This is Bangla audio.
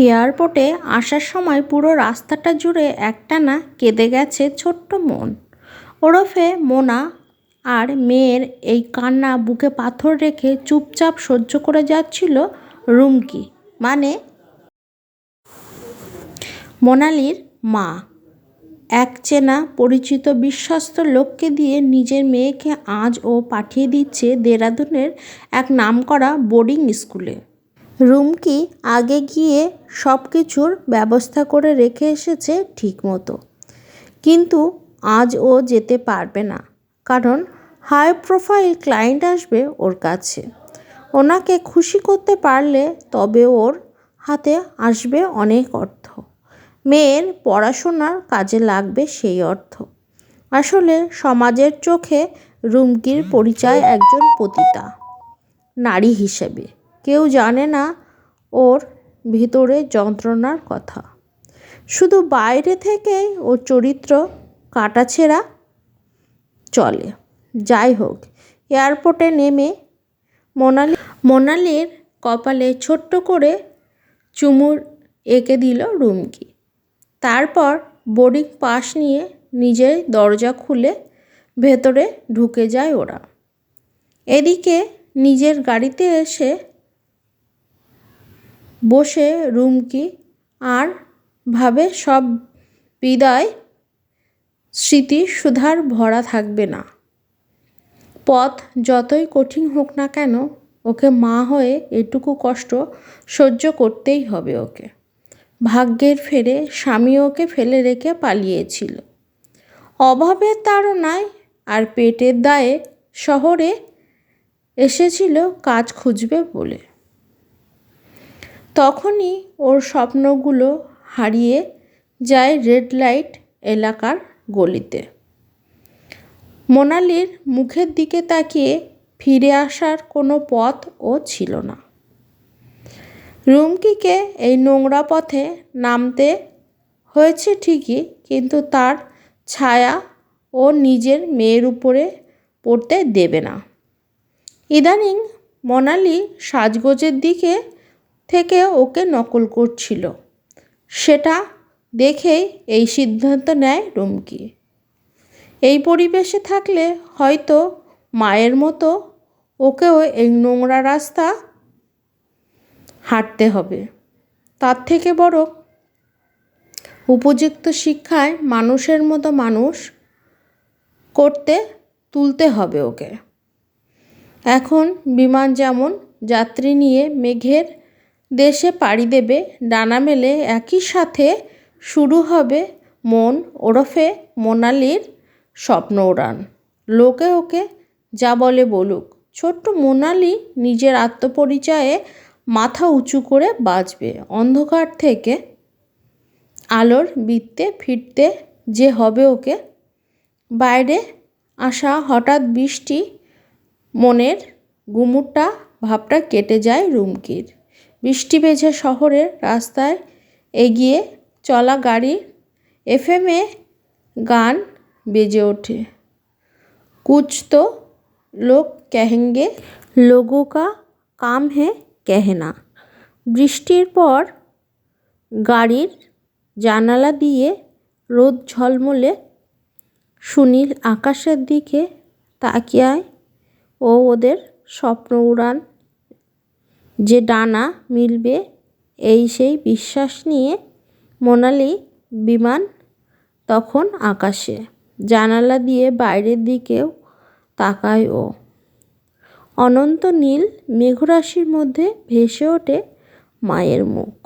এয়ারপোর্টে আসার সময় পুরো রাস্তাটা জুড়ে একটানা কেঁদে গেছে ছোট্ট মন। ওরফে মোনা আর মেয়ের এই কান্না বুকে পাথর রেখে চুপচাপ সহ্য করে যাচ্ছিল রুমকি মানে মোনালির মা। এক চেনা পরিচিত বিশ্বস্ত লোককে দিয়ে নিজের মেয়েকে আজ ও পাঠিয়ে দিচ্ছে দেরাদুনের এক নামকরা বোর্ডিং স্কুলে। রুমকি আগে গিয়ে সব কিছুর ব্যবস্থা করে রেখে এসেছে ঠিকমতো। কিন্তু আজ ও যেতে পারবে না, কারণ হাই প্রোফাইল ক্লায়েন্ট আসবে ওর কাছে। ওনাকে খুশি করতে পারলে তবে ওর হাতে আসবে অনেক অর্থ। মেয়ের পড়াশোনার কাজে লাগবে সেই অর্থ। আসলে সমাজের চোখে রুমকির পরিচয় একজন পতিতা, নারী হিসেবে। কেউ জানে না ওর ভিতরে যন্ত্রণার কথা। শুধু বাইরে থেকেই ওর চরিত্র কাটাছেঁড়া চলে। যাই হোক, এয়ারপোর্টে নেমে মোনালি, মোনালির কপালে ছোট্ট করে চুমুর এঁকে দিল রুমকি। তারপর বোর্ডিং পাস নিয়ে নিজের দরজা খুলে ভেতরে ঢুকে যায় ওরা। এদিকে নিজের গাড়িতে এসে বসে রুমকি আর ভাবে সব বিদায় স্মৃতি সুধার ভরা থাকবে না। পথ যতই কঠিন হোক না কেন, ওকে মা হয়ে এটুকু কষ্ট সহ্য করতেই হবে ওকে। ভাগ্যের ফেরে স্বামী ওকে ফেলে রেখে পালিয়েছিল। অভাবের তাড়নায় আর পেটের দায়ে শহরে এসেছিল কাজ খুঁজবে বলে। তখনই ওর স্বপ্নগুলো হারিয়ে যায় রেড লাইট এলাকার গলিতে। মোনালির মুখের দিকে তাকিয়ে ফিরে আসার কোনো পথ ও ছিল না। রুমকিকে এই নোংরা পথে নামতে হয়েছে ঠিকই, কিন্তু তার ছায়া ও নিজের মেয়ের উপরে পড়তে দেবে না। ইদানিং মোনালি সাজগোজের দিকে থেকে ওকে নকল করছিল। সেটা দেখেই এই সিদ্ধান্ত নেয় রুমকি। এই পরিবেশে থাকলে হয়তো মায়ের মতো ওকেও এই নোংরা রাস্তা হাঁটতে হবে। তার থেকে বড় উপযুক্ত শিক্ষায় মানুষের মতো মানুষ করতে তুলতে হবে ওকে। এখন বিমান যেমন যাত্রী নিয়ে মেঘের দেশে পাড়ি দেবে, ডানা মেলে একই সাথে শুরু হবে মন ওরফে মোনালির স্বপ্ন উড়ান। লোকে ওকে যা বলে বলুক, ছোট্ট মোনালি নিজের আত্মপরিচয়ে মাথা উঁচু করে বাঁচবে অন্ধকার থেকে আলোর বৃত্তে ফিরতে যে হবে ওকে, বাইরে আসা হঠাৎ বৃষ্টি, মনের গুমুরটা ভাবটা কেটে যায় রুমকির। বৃষ্টি ভেজা শহরের রাস্তায় এগিয়ে চলা গাড়ির এফএমে গান বেজে ওঠে। কুচ তো লোক কেহেঙ্গে, লোগো কা কাম হে কেহে না। বৃষ্টির পর গাড়ির জানালা দিয়ে রোদ ঝলমলে সুনীল আকাশের দিকে তাকিয়ায় ও ওদের স্বপ্ন উড়ান যে ডানা মিলবে, এই সেই বিশ্বাস নিয়ে মোনালি বিমান তখন আকাশে। জানালা দিয়ে বাইরের দিকেও তাকায় ও অনন্ত নীল মেঘরাশির মধ্যে ভেসে ওঠে মায়ের মুখ।